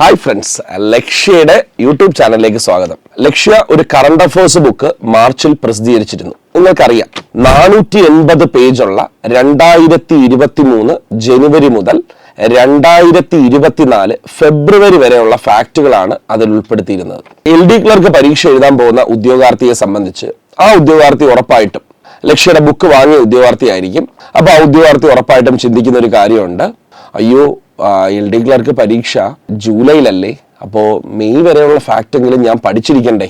Hi friends ലക്ഷ്യയുടെ YouTube ചാനലിലേക്ക് സ്വാഗതം. ലക്ഷ്യ ഒരു കറണ്ട് അഫേഴ്സ് ബുക്ക് മാർച്ചിൽ പ്രസിദ്ധീകരിച്ചിരുന്നു. നിങ്ങൾക്കറിയാം നാനൂറ്റി എൺപത് പേജുള്ള രണ്ടായിരത്തി ഇരുപത്തി മൂന്ന് ജനുവരി മുതൽ രണ്ടായിരത്തി ഇരുപത്തിനാല് ഫെബ്രുവരി വരെയുള്ള ഫാക്റ്റുകളാണ് അതിൽ ഉൾപ്പെടുത്തിയിരുന്നത്. എൽ ഡി ക്ലർക്ക് പരീക്ഷ എഴുതാൻ പോകുന്ന ഉദ്യോഗാർത്ഥിയെ സംബന്ധിച്ച് ആ ഉദ്യോഗാർത്ഥി ഉറപ്പായിട്ടും ലക്ഷ്യയുടെ ബുക്ക് വാങ്ങിയ ഉദ്യോഗാർത്ഥിയായിരിക്കും. അപ്പോൾ ആ ഉദ്യോഗാർത്ഥി ഉറപ്പായിട്ടും ചിന്തിക്കുന്ന ഒരു കാര്യമുണ്ട്. അയ്യോ എൽ ഡി ക്ലർക്ക് പരീക്ഷ ജൂലൈയിലല്ലേ? അപ്പോൾ മെയ് വരെയുള്ള ഫാക്റ്റെങ്കിലും ഞാൻ പഠിച്ചിരിക്കണ്ടേ?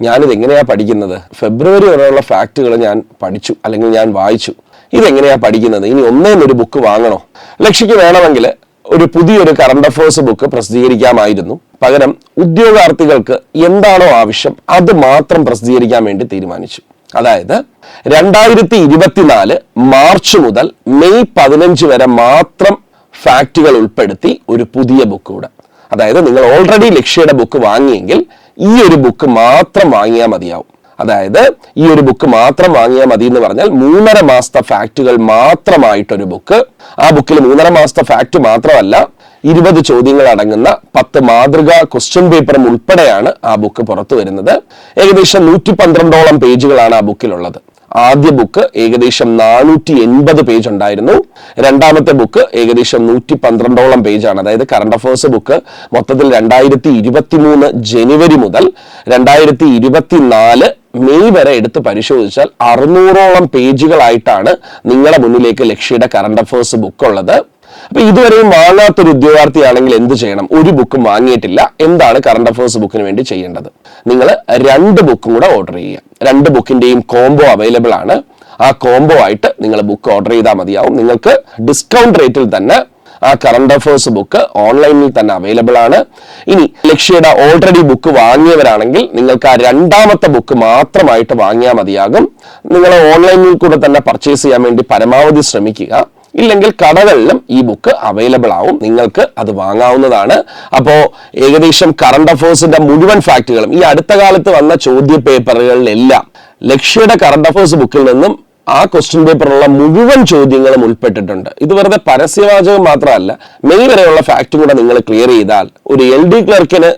ഞാനിത് എങ്ങനെയാണ് പഠിക്കുന്നത്? ഫെബ്രുവരി വരെയുള്ള ഫാക്റ്റുകൾ ഞാൻ പഠിച്ചു അല്ലെങ്കിൽ ഞാൻ വായിച്ചു. ഇതെങ്ങനെയാണ് പഠിക്കുന്നത്? ഇനി ഒന്നേന്നൊരു ബുക്ക് വാങ്ങണോ? ലക്ഷ്യക്ക് വേണമെങ്കിൽ ഒരു പുതിയൊരു കറണ്ട് അഫയേഴ്സ് ബുക്ക് പ്രസിദ്ധീകരിക്കാമായിരുന്നു. പകരം ഉദ്യോഗാർത്ഥികൾക്ക് എന്താണോ ആവശ്യം അത് മാത്രം പ്രസിദ്ധീകരിക്കാൻ വേണ്ടി തീരുമാനിച്ചു. അതായത് രണ്ടായിരത്തി ഇരുപത്തിനാല് മാർച്ച് മുതൽ മെയ് പതിനഞ്ച് വരെ മാത്രം ഫാക്റ്റുകൾ ഉൾപ്പെടുത്തി ഒരു പുതിയ ബുക്ക് കൂടെ. അതായത് നിങ്ങൾ ഓൾറെഡി ലക്ഷ്യയുടെ ബുക്ക് വാങ്ങിയെങ്കിൽ ഈ ഒരു ബുക്ക് മാത്രം വാങ്ങിയാൽ മതിയാവും. അതായത് ഈ ഒരു ബുക്ക് മാത്രം വാങ്ങിയാൽ മതി എന്ന് പറഞ്ഞാൽ മൂന്നര മാസത്തെ ഫാക്റ്റുകൾ മാത്രമായിട്ടൊരു ബുക്ക് ആ ബുക്കിൽ മൂന്നര മാസത്തെ ഫാക്റ്റ് മാത്രമല്ല ഇരുപത് ചോദ്യങ്ങൾ അടങ്ങുന്ന പത്ത് മാതൃകാ ക്വസ്റ്റ്യൻ പേപ്പറും ഉൾപ്പെടെയാണ് ആ ബുക്ക് പുറത്തു വരുന്നത്. ഏകദേശം നൂറ്റി പന്ത്രണ്ടോളം പേജുകളാണ് ആ ബുക്കിലുള്ളത് ആദ്യ ബുക്ക് ഏകദേശം നാനൂറ്റി എൺപത് പേജ് ഉണ്ടായിരുന്നു. രണ്ടാമത്തെ ബുക്ക് ഏകദേശം നൂറ്റി പന്ത്രണ്ടോളം പേജാണ് അതായത് കറണ്ട് അഫേഴ്സ് ബുക്ക് മൊത്തത്തിൽ രണ്ടായിരത്തി ഇരുപത്തി മൂന്ന് ജനുവരി മുതൽ രണ്ടായിരത്തി ഇരുപത്തിനാല് മെയ് വരെ എടുത്ത് പരിശോധിച്ചാൽ അറുന്നൂറോളം പേജുകളായിട്ടാണ് നിങ്ങളുടെ മുന്നിലേക്ക് ലക്ഷ്യയുടെ കറണ്ട് അഫേഴ്സ് ബുക്ക് ഉള്ളത്. അപ്പൊ ഇതുവരെയും വാങ്ങാത്തൊരു ഉദ്യോഗാർത്ഥിയാണെങ്കിൽ എന്ത് ചെയ്യണം? ഒരു ബുക്കും വാങ്ങിയിട്ടില്ല. എന്താണ് കറണ്ട് അഫേഴ്സ് ബുക്കിന് വേണ്ടി ചെയ്യേണ്ടത്? നിങ്ങൾ രണ്ട് ബുക്കും കൂടെ ഓർഡർ ചെയ്യുക. രണ്ട് ബുക്കിന്റെയും കോംബോ അവൈലബിൾ ആണ്. ആ കോംബോ ആയിട്ട് നിങ്ങൾ ബുക്ക് ഓർഡർ ചെയ്താൽ മതിയാവും. നിങ്ങൾക്ക് ഡിസ്കൗണ്ട് റേറ്റിൽ തന്നെ ആ കറണ്ട് അഫേഴ്സ് ബുക്ക് ഓൺലൈനിൽ തന്നെ അവൈലബിൾ ആണ്. ഇനി ലക്ഷ്യയുടെ ഓൾറെഡി ബുക്ക് വാങ്ങിയവരാണെങ്കിൽ നിങ്ങൾക്ക് ആ രണ്ടാമത്തെ ബുക്ക് മാത്രമായിട്ട് വാങ്ങിയാൽ മതിയാകും. നിങ്ങൾ ഓൺലൈനിൽ കൂടെ തന്നെ പർച്ചേസ് ചെയ്യാൻ വേണ്ടി പരമാവധി ശ്രമിക്കുക. ഇല്ലെങ്കിൽ കടകളിലും ഈ ബുക്ക് അവൈലബിൾ ആവും. നിങ്ങൾക്ക് അത് വാങ്ങാവുന്നതാണ്. അപ്പോൾ ഏകദേശം കറണ്ട് അഫേഴ്സിന്റെ മുഴുവൻ ഫാക്റ്റുകളും ഈ അടുത്ത കാലത്ത് വന്ന ചോദ്യ പേപ്പറുകളിലെല്ലാം ലക്ഷ്യയുടെ കറണ്ട് അഫേഴ്സ് ബുക്കിൽ നിന്നും ആ ക്വസ്റ്റ്യൻ പേപ്പറിലുള്ള മുഴുവൻ ചോദ്യങ്ങളും ഉൾപ്പെട്ടിട്ടുണ്ട്. ഇത് വെറുതെ പരസ്യവാചകം മാത്രമല്ല മെയ് വരെയുള്ള ഫാക്റ്റും കൂടെ നിങ്ങൾ ക്ലിയർ ചെയ്താൽ ഒരു എൽ ഡി ക്ലർക്കിന്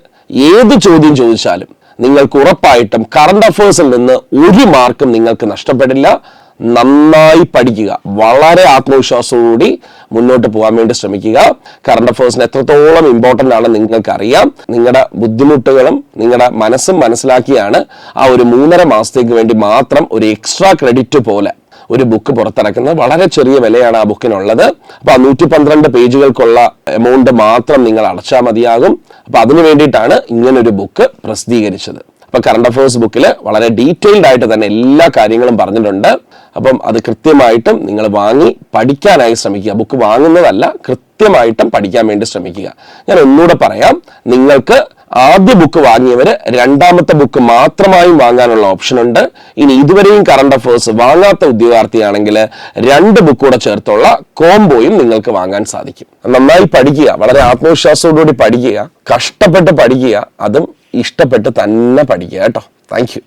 ഏത് ചോദ്യം ചോദിച്ചാലും നിങ്ങൾക്ക് ഉറപ്പായിട്ടും കറണ്ട് അഫേഴ്സിൽ നിന്ന് ഒരു മാർക്കും നിങ്ങൾക്ക് നഷ്ടപ്പെടില്ല. നന്നായി പഠിക്കുക. വളരെ ആത്മവിശ്വാസത്തോടുകൂടി മുന്നോട്ട് പോകാൻ വേണ്ടി ശ്രമിക്കുക. കറണ്ട് അഫയേഴ്സിന് എത്രത്തോളം ഇമ്പോർട്ടന്റ് ആണെന്ന് നിങ്ങൾക്കറിയാം. നിങ്ങളുടെ ബുദ്ധിമുട്ടുകളും നിങ്ങളുടെ മനസ്സും മനസ്സിലാക്കിയാണ് ആ ഒരു മൂന്നര മാസത്തേക്ക് വേണ്ടി മാത്രം ഒരു എക്സ്ട്രാ ക്രെഡിറ്റ് പോലെ ഒരു ബുക്ക് പുറത്തിറക്കുന്നത്. വളരെ ചെറിയ വിലയാണ് ആ ബുക്കിനുള്ളത് അപ്പോൾ ആ നൂറ്റി പന്ത്രണ്ട് പേജുകൾക്കുള്ള എമൗണ്ട് മാത്രം നിങ്ങൾ അടച്ചാൽ മതിയാകും. അപ്പോൾ അതിനു വേണ്ടിയിട്ടാണ് ഇങ്ങനൊരു ബുക്ക് പ്രസിദ്ധീകരിച്ചത്. അപ്പൊ കറണ്ട് അഫയേഴ്സ് ബുക്കിൽ വളരെ ഡീറ്റെയിൽഡ് ആയിട്ട് തന്നെ എല്ലാ കാര്യങ്ങളും പറഞ്ഞിട്ടുണ്ട്. അപ്പം അത് കൃത്യമായിട്ടും നിങ്ങൾ വാങ്ങി പഠിക്കാനായി ശ്രമിക്കുക. ബുക്ക് വാങ്ങുന്നതല്ല കൃത്യമായിട്ടും പഠിക്കാൻ വേണ്ടി ശ്രമിക്കുക. ഞാൻ ഒന്നുകൂടെ പറയാം. നിങ്ങൾക്ക് ആദ്യ ബുക്ക് വാങ്ങിയവർ രണ്ടാമത്തെ ബുക്ക് മാത്രമായും വാങ്ങാനുള്ള ഓപ്ഷൻ ഉണ്ട്. ഇനി ഇതുവരെയും കറണ്ട് അഫേഴ്സ് വാങ്ങാത്ത ഉദ്യോഗാർത്ഥിയാണെങ്കിൽ രണ്ട് ബുക്ക് കൂടെ ചേർത്തുള്ള കോംബോയും നിങ്ങൾക്ക് വാങ്ങാൻ സാധിക്കും. നന്നായി പഠിക്കുക വളരെ ആത്മവിശ്വാസത്തോടുകൂടി പഠിക്കുക കഷ്ടപ്പെട്ട് പഠിക്കുക അതും ഇഷ്ടപ്പെട്ട് തന്നെ പഠിക്കുക കേട്ടോ. താങ്ക്